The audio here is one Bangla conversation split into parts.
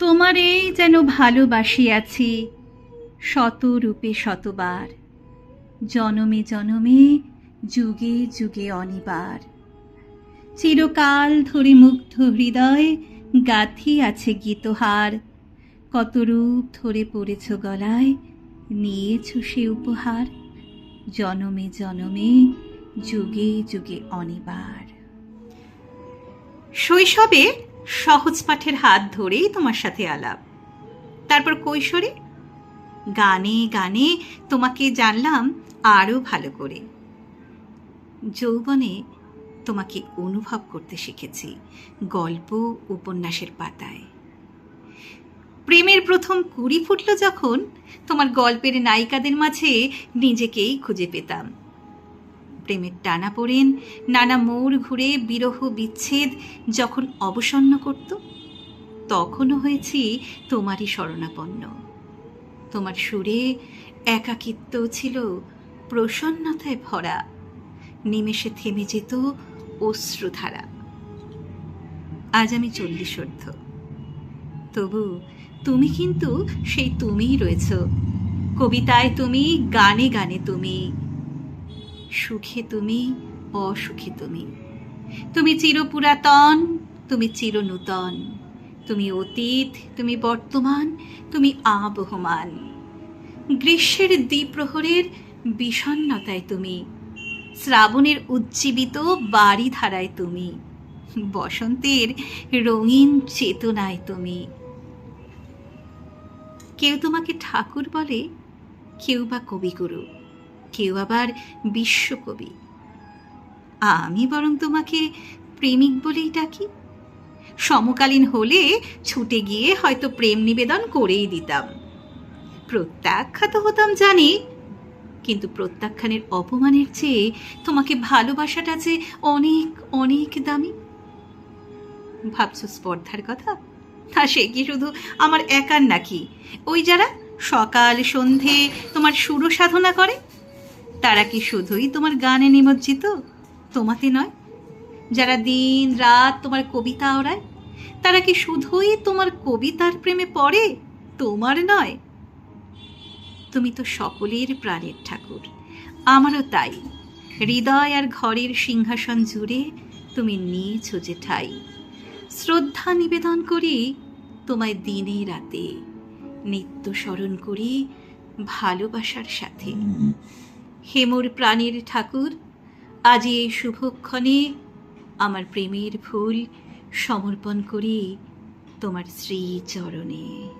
তোমারেই যেন ভালোবাসিয়াছি শত রূপে শতবার। জনমে জনমে, যুগে যুগে অনিবার। চিরকাল ধরে মুগ্ধ হৃদয় গাথি আছে গীতহার। কত রূপ ধরে পড়েছ গলায়, নিয়েছ সে উপহার। জনমে জনমে, যুগে যুগে অনিবার। শৈশবে সহজ পাঠের হাত ধরেই তোমার সাথে আলাপ। তারপর কৈশোরে, গানে গানে, তোমাকে জানলাম আরও ভালো করে। যৌবনে তোমাকে অনুভব করতে শিখেছি গল্প, উপন্যাসের পাতায়। প্রেমের প্রথম কুড়ি ফুটল যখন তোমার গল্পের নায়িকাদের মাঝে নিজেকেই খুঁজে পেতাম। প্রেমের টানা পড়েন, নানা মোড় ঘুরে বিরহ বিচ্ছেদ যখন অবসন্ন করত, তখনও হয়েছি তোমারই শরণাপন্ন। তোমার সুরে একাকিত্ব ছিল, প্রসন্নতায় ভরা, নিমেষে থেমে যেত অশ্রুধারা। আজ আমি চল্লিশোর্ধ তবু তুমি কিন্তু সেই তুমিই রয়েছ। কবিতায় তুমি, গানে গানে তুমি সুখে তুমি, অসুখে তুমি। তুমি চিরপুরাতন, তুমি চিরনূতন। তুমি অতীত, তুমি বর্তমান, তুমি আবহমান। গ্রীষ্মের দ্বিপ্রহরের বিষণ্নতায় তুমি, শ্রাবণের উজ্জীবিত বাড়ি ধারায় তুমি, বসন্তের রঙিন চেতনায় তুমি। কেউ তোমাকে ঠাকুর বলে, কেউ বা কবিগুরু। কেউ আবার বিশ্বকবি। আমি বরং তোমাকে প্রেমিক বলেই ডাকি। সমকালীন হলে ছুটে গিয়ে হয়তো প্রেম নিবেদন করেই দিতাম। প্রত্যাখ্যাত হতাম জানি, কিন্তু প্রত্যাখ্যানের অপমানের চেয়ে তোমাকে ভালোবাসাটা যে অনেক অনেক দামি। ভাবছ স্পর্ধার কথা? তা সে কি শুধু আমার একার নাকি? ওই যারা সকাল সন্ধে তোমার সুর সাধনা করে তারা কি শুধুই তোমার গানে নিমজ্জিত? তোমাতে নয়। যারা দিন রাত তোমার কবিতা ওড়ায়, তারা কি শুধুই তোমার কবিতার প্রেমে পড়ে? তোমার নয়। তুমি তো সকলের প্রাণের ঠাকুর। আমারও তাই। হৃদয় আর ঘরের সিংহাসন জুড়ে তুমি নিয়েছো যে ঠাই। শ্রদ্ধা নিবেদন করি তোমায় দিনে রাতে। নিত্য স্মরণ করি ভালোবাসার সাথে। হেমুর প্রাণের ঠাকুর আজ এই শুভক্ষণে আমার প্রেমের ফুল সমর্পণ করি তোমার শ্রীচরণে।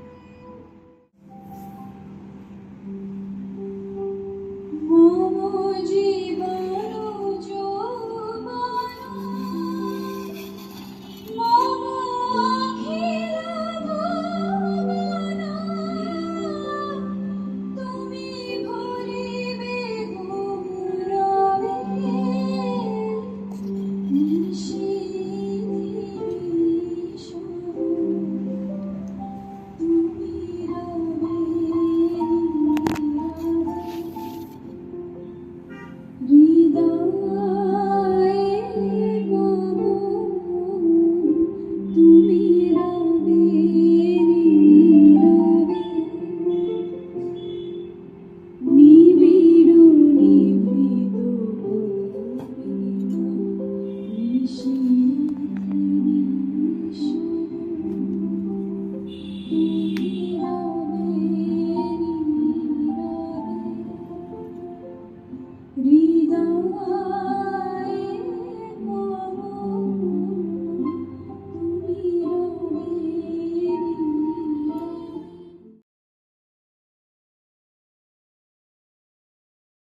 তুমি